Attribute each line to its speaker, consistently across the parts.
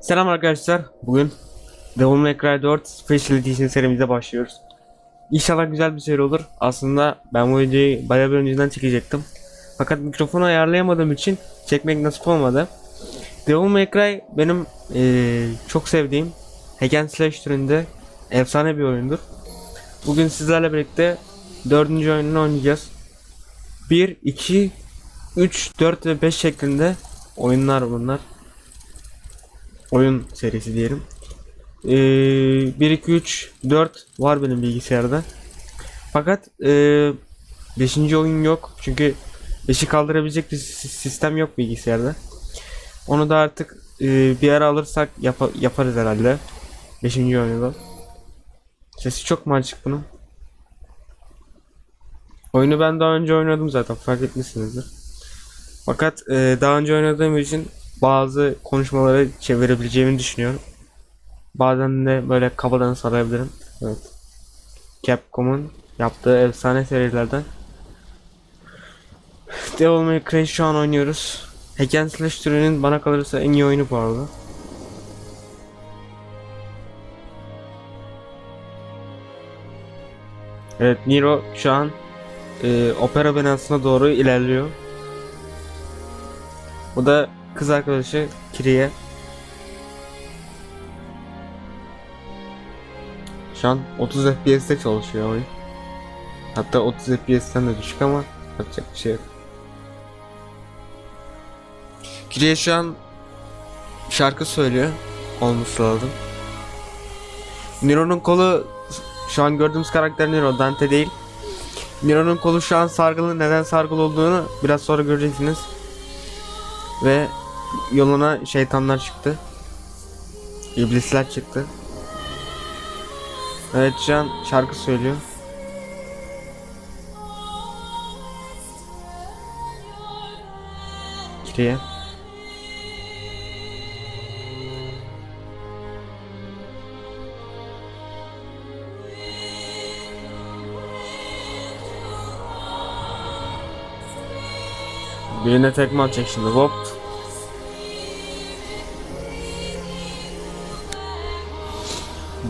Speaker 1: Selam arkadaşlar. Bugün Devil May Cry 4 Special Edition serimize başlıyoruz. İnşallah güzel bir seri olur. Aslında ben bu videoyu bayağı bir önceden çekecektim. Fakat mikrofonu ayarlayamadığım için çekmek nasip olmadı. Devil May Cry benim eee, çok sevdiğim hack and slash türünde efsane bir oyundur. Bugün sizlerle birlikte dördüncü oyununu oynayacağız. 1, 2, 3, 4 ve 5 şeklinde oyunlar bunlar oyun serisi diyelim. Ee, 1 2 3 4 var benim bilgisayarda. Fakat 5. oyun yok. Çünkü 5'i kaldırabilecek bir si- sistem yok bilgisayarda. Onu da artık e, bir ara alırsak yapa- yaparız herhalde. 5. oyunu da. Sesi çok mu bunun? Oyunu ben daha önce oynadım zaten fark etmişsinizdir. Fakat e, daha önce oynadığım için bazı konuşmaları çevirebileceğimi düşünüyorum. Bazen de böyle kafadan sarabilirim. Evet. Capcom'un yaptığı efsane serilerden. Devil May Cry şu an oynuyoruz. Hack and Slash türünün bana kalırsa en iyi oyunu bu arada. Evet Nero şu an e, opera binasına doğru ilerliyor. Bu da kız arkadaşı Kiriye. Şu an 30 FPS'te çalışıyor oyun. Hatta 30 FPS'ten de düşük ama yapacak bir şey yok. Kiriye şu an şarkı söylüyor. Olması lazım. Nero'nun kolu şu an gördüğümüz karakter Nero, Dante değil. Nero'nun kolu şu an sargılı. Neden sargılı olduğunu biraz sonra göreceksiniz. Ve yoluna şeytanlar çıktı. İblisler çıktı. Evet şu an şarkı söylüyor. Kiriye. Birine tekme atacak şimdi hop.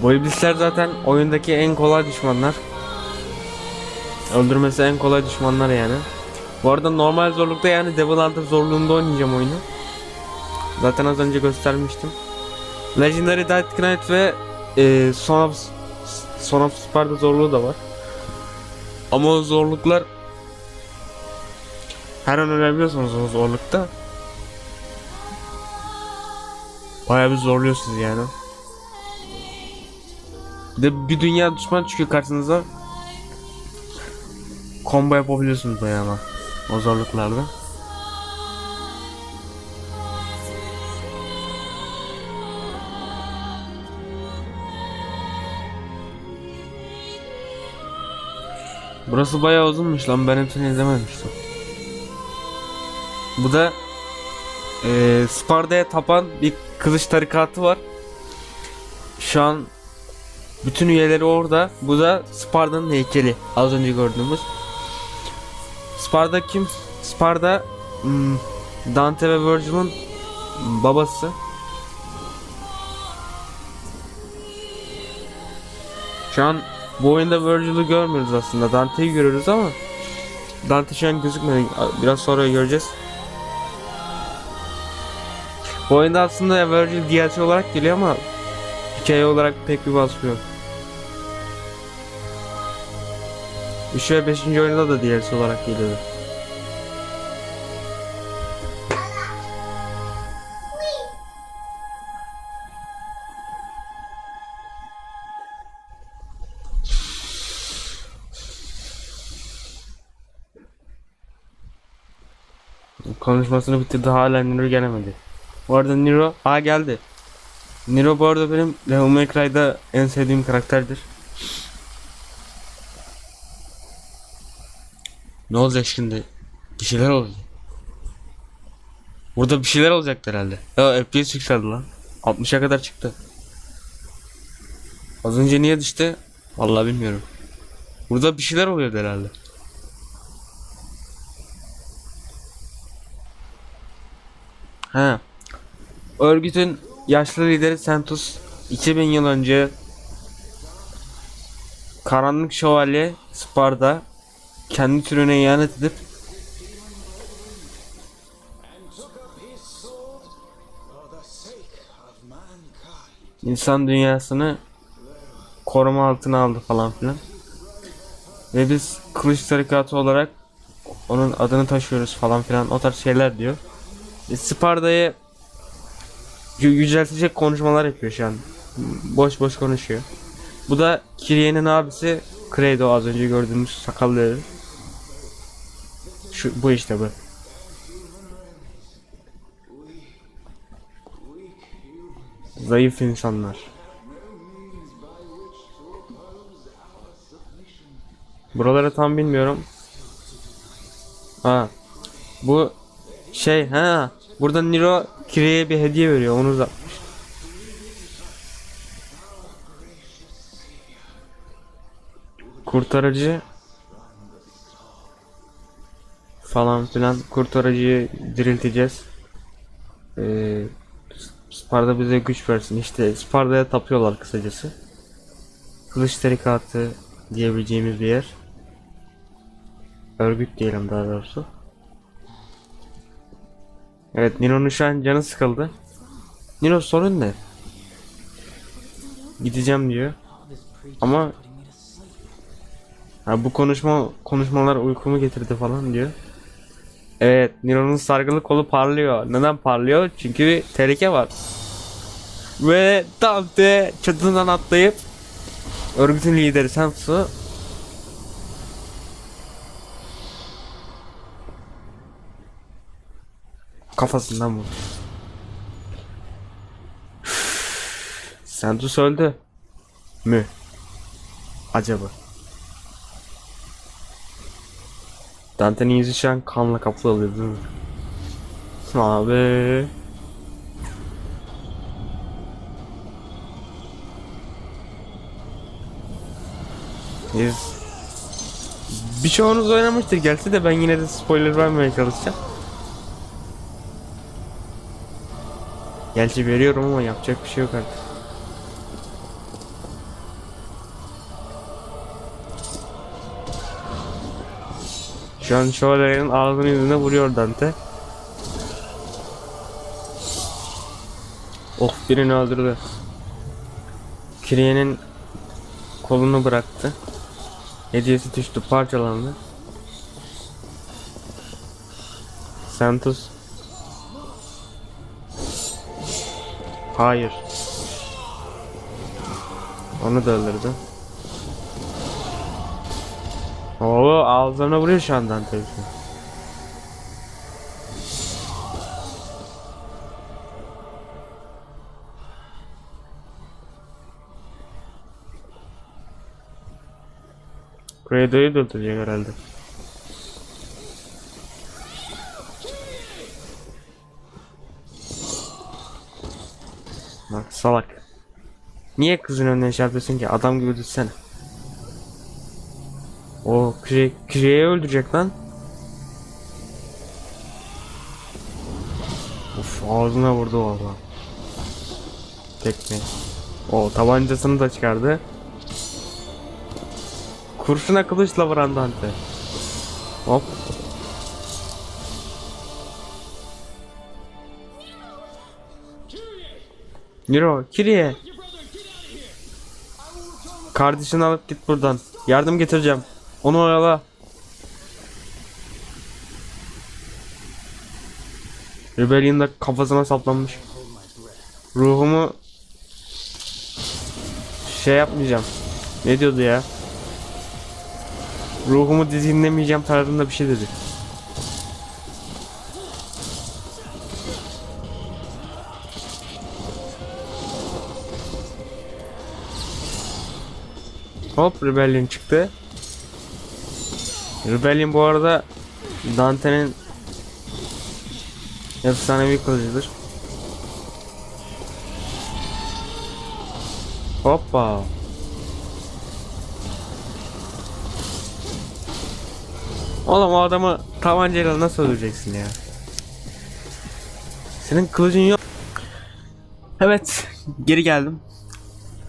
Speaker 1: Bu zaten oyundaki en kolay düşmanlar. Öldürmesi en kolay düşmanlar yani. Bu arada normal zorlukta yani Devil Hunter zorluğunda oynayacağım oyunu. Zaten az önce göstermiştim. Legendary Death Knight ve e, Son of Son of Sparta zorluğu da var. Ama o zorluklar her an ölebiliyorsunuz o zorlukta. Bayağı bir zorluyor sizi yani. De bir dünya düşman çıkıyor karşınıza. Combo yapabiliyorsunuz bayağı ama o zorluklarda. Burası bayağı uzunmuş lan ben hepsini izlememiştim. Bu da eee Sparda'ya tapan bir kılıç tarikatı var. Şu an bütün üyeleri orada. Bu da Sparda'nın heykeli. Az önce gördüğümüz. Sparda kim? Sparda hmm, Dante ve Virgil'in babası. Şu an bu oyunda Virgil'i görmüyoruz aslında. Dante'yi görüyoruz ama Dante şu an gözükmedi. Biraz sonra göreceğiz. Bu oyunda aslında Virgil DLC olarak geliyor ama hikaye olarak pek bir vasfı yok. 3 ve 5. oyunda da DLC olarak geliyordu. Konuşmasını bitirdi hala Nero gelemedi. Bu arada Nero, aa geldi. Nero bu arada benim Devil May en sevdiğim karakterdir. Ne olacak şimdi? Bir şeyler olacak. Burada bir şeyler olacak herhalde. Ya FPS yükseldi lan. 60'a kadar çıktı. Az önce niye düştü? Vallahi bilmiyorum. Burada bir şeyler oluyordu herhalde. Ha. Örgütün yaşlı lideri Sentus 2000 yıl önce Karanlık Şövalye Sparda kendi türüne ihanet edip insan dünyasını koruma altına aldı falan filan. Ve biz kılıç tarikatı olarak onun adını taşıyoruz falan filan o tarz şeyler diyor. E, Sparda'yı yüceltecek konuşmalar yapıyor şu an. Boş boş konuşuyor. Bu da Kyrie'nin abisi Credo az önce gördüğümüz sakallı. Şu bu işte bu. Zayıf insanlar. Buraları tam bilmiyorum. Ha. Bu şey ha. Burada Nero Kirye'ye bir hediye veriyor. Onu uzatmış. Kurtarıcı falan filan kurtarıcıyı dirilteceğiz. Ee, Sparda bize güç versin. İşte Sparda'ya tapıyorlar kısacası. Kılıç tarikatı diyebileceğimiz bir yer. Örgüt diyelim daha doğrusu. Evet Nilo'nun şu an canı sıkıldı. Nilo sorun ne? Gideceğim diyor. Ama ha, bu konuşma konuşmalar uykumu getirdi falan diyor. Evet Nilo'nun sargılı kolu parlıyor. Neden parlıyor? Çünkü bir tehlike var. Ve Dante çatından atlayıp örgütün lideri Sansu kafasından vurdu. Santos öldü mü? Acaba? Dante'nin yüzü şu an kanla kaplı oluyor değil mi? Abi. Biz Birçoğunuz oynamıştır gelse de ben yine de spoiler vermemeye çalışacağım. Gerçi veriyorum ama yapacak bir şey yok artık. Şu an şövalyenin ağzını yüzüne vuruyor Dante. Of birini öldürdü. Kirye'nin kolunu bıraktı. Hediyesi düştü parçalandı. Santos Hayır. Onu da öldürdü. Oo ağzına vuruyor şu an Dante. Credo'yu da öldürecek herhalde. Salak. Niye kızın önüne şey yapıyorsun ki? Adam gibi düşsene. O Kire, Kire'yi öldürecek lan. Of ağzına vurdu valla. Tekme. O tabancasını da çıkardı. Kurşuna kılıçla vuran Dante. Hop. Nero, Kirie. Kardeşini alıp git buradan. Yardım getireceğim. Onu oyala. Rebellion da kafasına saplanmış. Ruhumu şey yapmayacağım. Ne diyordu ya? Ruhumu dizinlemeyeceğim tarzında bir şey dedi. Hop Rebellion çıktı. Rebellion bu arada Dante'nin efsanevi kılıcıdır. Hoppa. Oğlum o adamı tabancayla nasıl öldüreceksin ya? Senin kılıcın yok. Evet, geri geldim.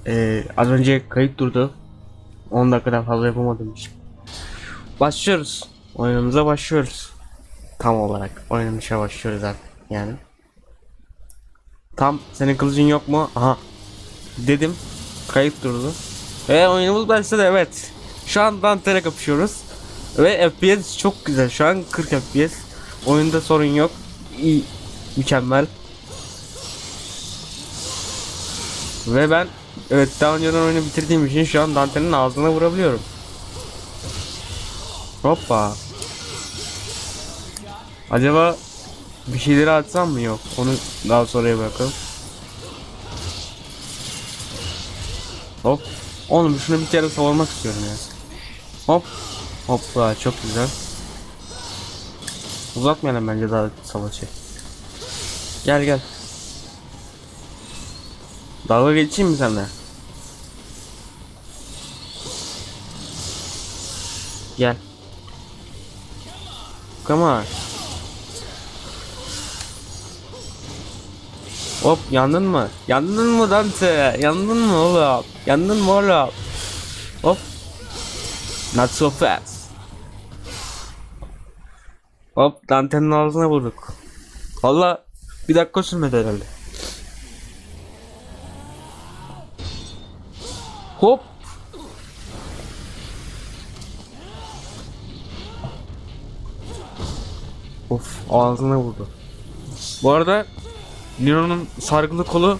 Speaker 1: Ee, az önce kayıt durdu. 10 dakikadan fazla yapamadım için. Başlıyoruz. Oyunumuza başlıyoruz. Tam olarak oynanışa başlıyoruz artık yani. Tam senin kılıcın yok mu? Aha. Dedim. Kayıt durdu. Ve oyunumuz başladı evet. Şu an Dante'yle kapışıyoruz. Ve FPS çok güzel. Şu an 40 FPS. Oyunda sorun yok. İyi. Mükemmel. Ve ben evet daha önceden oyunu bitirdiğim için şu an Dante'nin ağzına vurabiliyorum. Hoppa. Acaba bir şeyleri atsam mı yok? Onu daha sonraya bırakalım. Hop. Oğlum şunu bir kere savurmak istiyorum ya. Hop. Hoppa çok güzel. Uzatmayalım bence daha savaşı. Gel gel. Dalga geçeyim mi seninle? Gel. Come on. Hop yandın mı? Yandın mı Dante? Yandın mı oğlum? Yandın mı oğlum? Hop. Not so fast. Hop Dante'nin ağzına vurduk. Valla bir dakika sürmedi herhalde. Hop. Of ağzına vurdu. Bu arada Nero'nun sargılı kolu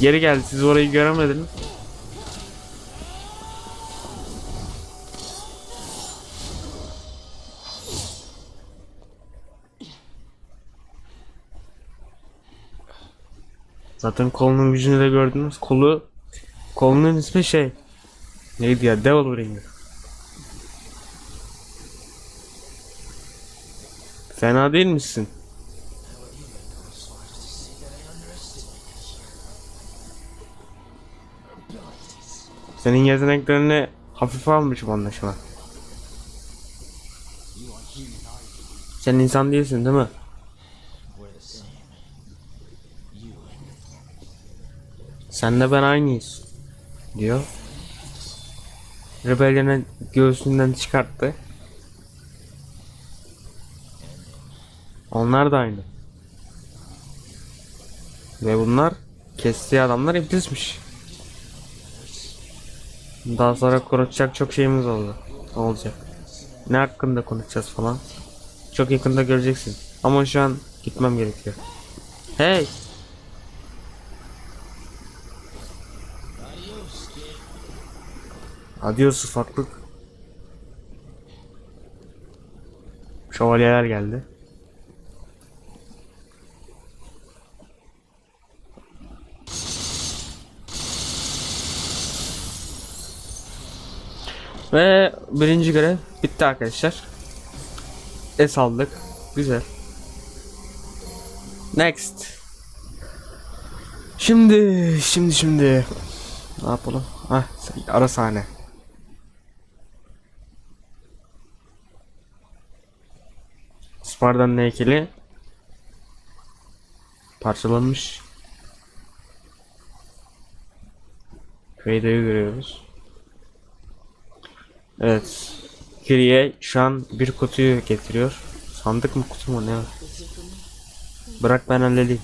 Speaker 1: geri geldi. Siz orayı göremediniz. Zaten kolunun gücünü de gördünüz. Kolu kolunun ismi şey neydi ya Devil Ringer. Fena değil misin? Senin yeteneklerini hafife almışım anlaşılan. Sen insan değilsin değil mi? Senle ben aynıyız. Diyor. Rebellion'ı göğsünden çıkarttı. Onlar da aynı. Ve bunlar kestiği adamlar iblismiş. Daha sonra konuşacak çok şeyimiz oldu. Olacak. Ne hakkında konuşacağız falan. Çok yakında göreceksin. Ama şu an gitmem gerekiyor. Hey! Adios ufaklık. Şövalyeler geldi. Ve birinci görev bitti arkadaşlar. Es aldık. Güzel. Next. Şimdi, şimdi, şimdi. Ne yapalım? Ah, ara sahne. Sparta'nın heykeli parçalanmış. Feyde'yi görüyoruz. Evet. Kiriye şu an bir kutuyu getiriyor. Sandık mı kutu mu ne var? Bırak ben halledeyim.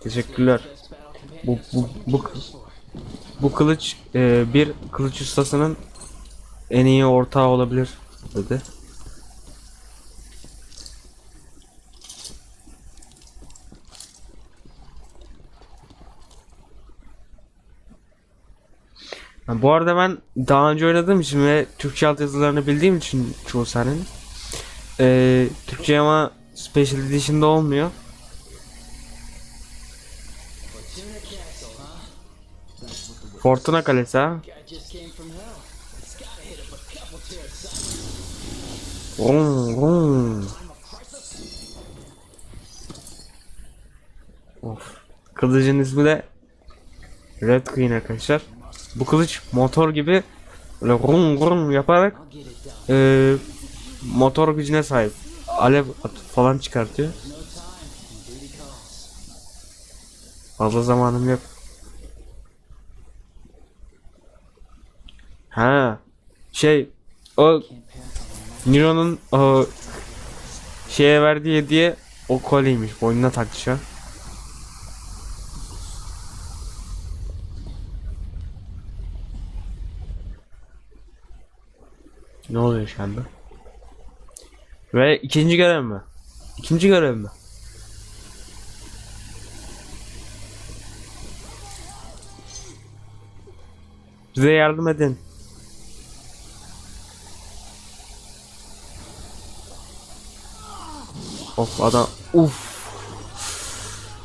Speaker 1: Teşekkürler. Bu bu bu bu kılıç e, bir kılıç ustasının en iyi ortağı olabilir dedi. Ha, bu arada ben daha önce oynadığım için ve Türkçe altyazılarını bildiğim için çoğu sahnenin eee Türkçe ama Special Edition'da olmuyor. Fortuna Kalesi ha. Vrum, vrum. Of. Kılıcın ismi de Red Queen arkadaşlar. Bu kılıç motor gibi böyle vrum vrum yaparak e, motor gücüne sahip. Alev falan çıkartıyor. Fazla zamanım yok. Ha. Şey o Nero'nun o şeye verdiği hediye o kolyeymiş. Boynuna taktı. Ne oluyor şu anda? Ve ikinci görev mi? İkinci görev mi? Bize yardım edin. Of adam uf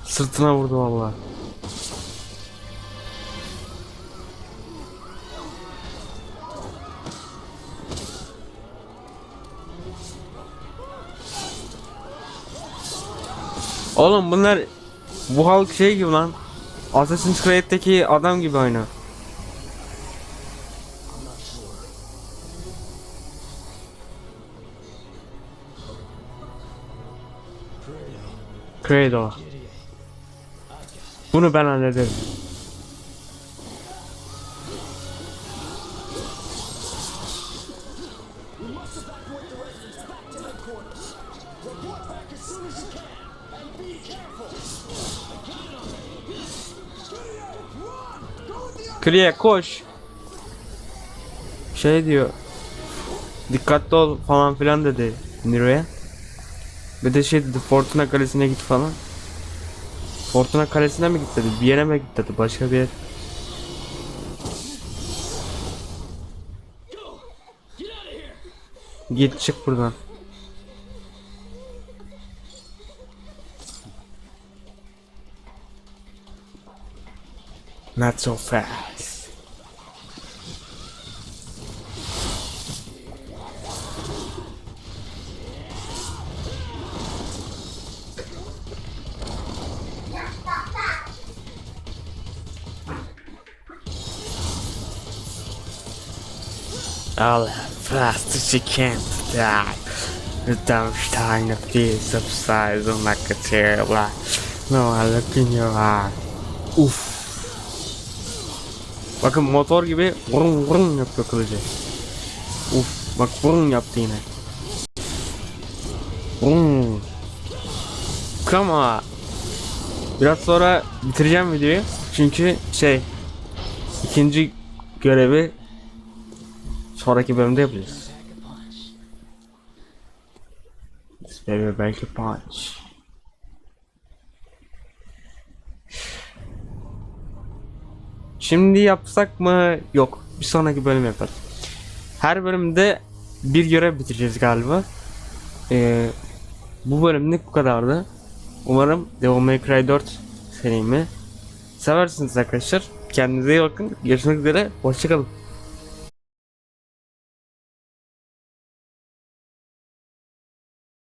Speaker 1: sırtına vurdu vallahi. Oğlum bunlar bu halk şey gibi lan. Assassin's Creed'deki adam gibi aynı. Credo. Bunu ben hallederim. Kriye koş. Şey diyor. Dikkatli ol falan filan dedi Nero'ya. Bir de şey dedi Fortuna Kalesi'ne git falan. Fortuna Kalesi'ne mi git dedi. Bir yere mi git dedi. Başka bir yer. Git çık buradan. Not so fast. All fast as you can to die. The dumb stein of these subsides on like a lie. No, I look in your eye. Uf. Bakın motor gibi vurun vurun yapıyor kılıcı. Uf bak vurun yaptı yine. Vurun. Come on. Biraz sonra bitireceğim videoyu. Çünkü şey ikinci görevi sonraki bölümde yapacağız. Baby belki punch. Şimdi yapsak mı? Yok. Bir sonraki bölüm yaparız. Her bölümde bir görev bitireceğiz galiba. Ee, bu bölümlük bu kadardı. Umarım Devil May Cry 4 serimi seversiniz arkadaşlar. Kendinize iyi bakın. Görüşmek üzere. Hoşçakalın.